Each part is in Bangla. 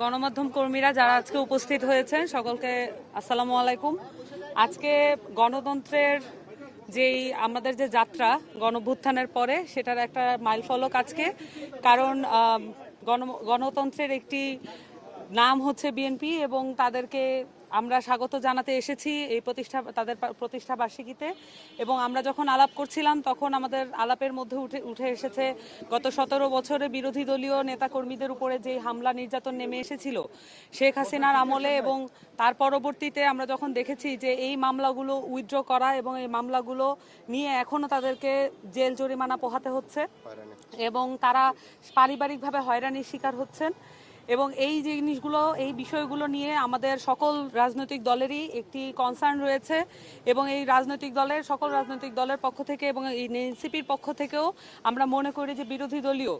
গণমাধ্যম কর্মীরা যারা আজকে উপস্থিত হয়েছেন, সকলকে আসসালামু আলাইকুম। আজকে গণতন্ত্রের যেই আমাদের যে যাত্রা গণভুত্থানের পরে, সেটার একটা মাইল ফলক আজকে। কারণ গণ, গণতন্ত্রের একটি নাম হচ্ছে বিএনপি এবং তাদেরকে আমরা স্বাগত জানাতে এসেছি এই প্রতিষ্ঠা তাদের প্রতিষ্ঠা বার্ষিকীতে। এবং আমরা যখন আলাপ করছিলাম তখন আমাদের আলাপের মধ্যে উঠে উঠে এসেছে গত সতেরো বছরে বিরোধী দলীয় নেতাকর্মীদের উপরে যে হামলা নির্যাতন নেমে এসেছিল শেখ হাসিনার আমলে এবং তার পরবর্তীতে আমরা যখন দেখেছি যে এই মামলাগুলো উইথড্র করা এবং এই মামলাগুলো নিয়ে এখনও তাদেরকে জেল জরিমানা পোহাতে হচ্ছে এবং তারা পারিবারিকভাবে হয়রানির শিকার হচ্ছেন। এবং এই জিনিসগুলো, এই বিষয়গুলো নিয়ে আমাদের সকল রাজনৈতিক দলেরই একটি কনসার্ন রয়েছে এবং এই রাজনৈতিক দলের, সকল রাজনৈতিক দলের পক্ষ থেকে এবং এই এনসিপির পক্ষ থেকেও আমরা মনে করি যে বিরোধী দলীয়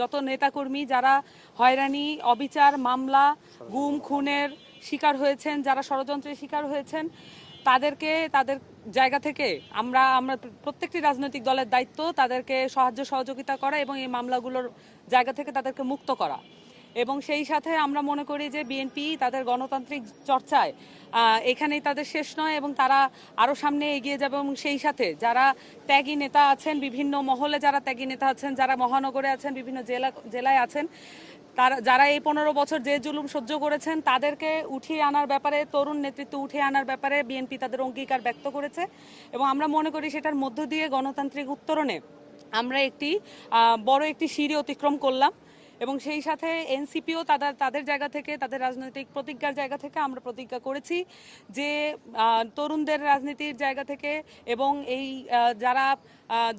যত নেতাকর্মী যারা হয়রানি, অবিচার, মামলা, গুম, খুনের শিকার হয়েছেন, যারা ষড়যন্ত্রের শিকার হয়েছেন, তাদেরকে, তাদের জায়গা থেকে আমরা আমরা প্রত্যেকটি রাজনৈতিক দলের দায়িত্ব তাদেরকে সাহায্য সহযোগিতা করা এবং এই মামলাগুলোর জায়গা থেকে তাদেরকে মুক্ত করা। এবং সেই সাথে আমরা মনে করি যে বিএনপি তাদের গণতান্ত্রিক চর্চায় এখানেই তাদের শেষ নয় এবং তারা আরও সামনে এগিয়ে যাবে এবং সেই সাথে যারা ত্যাগী নেতা আছেন, বিভিন্ন মহলে যারা ত্যাগী নেতা আছেন, যারা মহানগরে আছেন, বিভিন্ন জেলা, জেলায় আছেন, তারা, যারা এই পনেরো বছর যে জুলুম সহ্য করেছেন, তাদেরকে উঠিয়ে আনার ব্যাপারে, তরুণ নেতৃত্ব উঠিয়ে আনার ব্যাপারে বিএনপি তাদের অঙ্গীকার ব্যক্ত করেছে এবং আমরা মনে করি সেটার মধ্য দিয়ে গণতান্ত্রিক উত্তরণে আমরা একটি বড় একটি সিঁড়ি অতিক্রম করলাম। এবং সেই সাথে এনসিপিও তাদের তাদের জায়গা থেকে, তাদের রাজনৈতিক প্রতিজ্ঞার জায়গা থেকে আমরা প্রতিজ্ঞা করেছি যে তরুণদের রাজনীতির জায়গা থেকে এবং এই যারা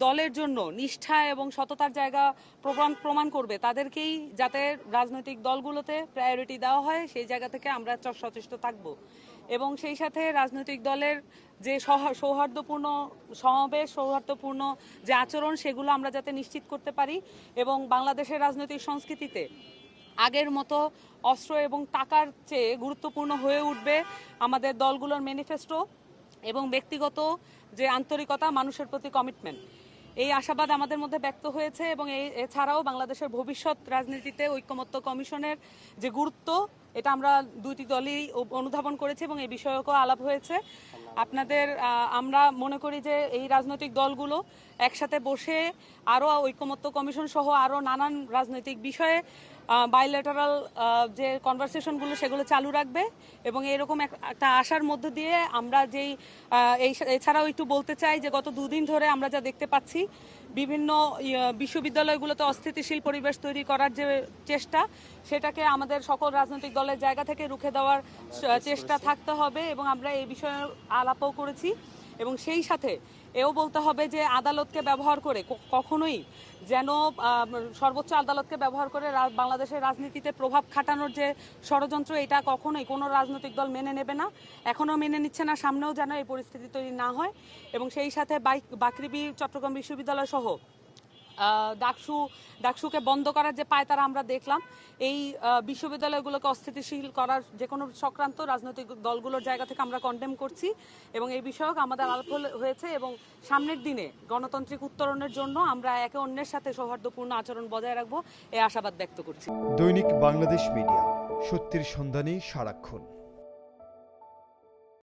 দলের জন্য নিষ্ঠা এবং সততার জায়গা প্রমাণ প্রমাণ করবে, তাদেরকেই যাতে রাজনৈতিক দলগুলোতে প্রায়োরিটি দেওয়া হয়, সেই জায়গা থেকে আমরা সচেষ্ট থাকব। এবং সেই সাথে রাজনৈতিক দলের যে সৌহার্দ্যপূর্ণ সমাবেশ, সৌহার্দ্যপূর্ণ যে আচরণ, সেগুলো আমরা যাতে নিশ্চিত করতে পারি এবং বাংলাদেশের রাজনৈতিক সংস্কৃতিতে আগের মতো অস্ত্র এবং টাকার চেয়ে গুরুত্বপূর্ণ হয়ে উঠবে আমাদের দলগুলোর ম্যানিফেস্টো এবং ব্যক্তিগত যে আন্তরিকতা, মানুষের প্রতি কমিটমেন্ট এই আশাবাদ আমাদের মধ্যে ব্যক্ত হয়েছে এবং এছাড়াও বাংলাদেশের ভবিষ্যৎ রাজনীতিতে ঐক্যমত্য কমিশনের যে গুরুত্ব এটা আমরা দুটি দলই অনুধাবন করেছি এবং এই বিষয়কও আলাপ হয়েছে। আপনাদের আমরা মনে করি যে এই রাজনৈতিক দলগুলো একসাথে বসে আরও ঐক্যমত্য কমিশন সহ আরও নানান রাজনৈতিক বিষয়ে বাইলেটারাল যে কনভারসেশনগুলো সেগুলো চালু রাখবে এবং এরকম এক- একটা আশার মধ্য দিয়ে আমরা যেই এই এছাড়াও একটু বলতে চাই যে গত দুদিন ধরে আমরা যা দেখতে পাচ্ছি বিভিন্ন ইয়ে, বিশ্ববিদ্যালয়গুলোতে অস্থিতিশীল পরিবেশ তৈরি করার যে চেষ্টা সেটাকে আমাদের সকল রাজনৈতিক দলের জায়গা থেকে রুখে দেওয়ার চেষ্টা থাকতে হবে এবং আমরা এই বিষয়ে আলাপও করেছি। এবং সেই সাথে এও বলতে হবে যে আদালতকে ব্যবহার করে কখনোই যেন সর্বোচ্চ আদালতকে ব্যবহার করে বাংলাদেশের রাজনীতিতে প্রভাব খাটানোর যে ষড়যন্ত্র, এটা কখনোই কোনো রাজনৈতিক দল মেনে নেবে না। এখনও মেনে নিচ্ছে না, সামনেও যেন এই পরিস্থিতি তৈরি না হয়। এবং সেই সাথে বাকৃবি চট্টগ্রাম বিশ্ববিদ্যালয় সহ ডাকসু, ডাকসুকে বন্ধ করার যে পায়তারা আমরা দেখলাম, এই বিশ্ববিদ্যালয়গুলোকে অস্থিতিশীল করার যে কোনো চক্রান্ত রাজনৈতিক দলগুলোর জায়গা থেকে আমরা কন্ডেম করছি এবং এই বিষয়ক আমাদের আলাপ হয়েছে এবং সামনের দিনে গণতান্ত্রিক উত্তরণের জন্য আমরা একে অন্যের সাথে সৌহার্দ্যপূর্ণ আচরণ বজায় রাখব, এই আশাবাদ ব্যক্ত করছি। দৈনিক বাংলাদেশ মিডিয়া, সত্যের সন্ধানে সারাক্ষণ।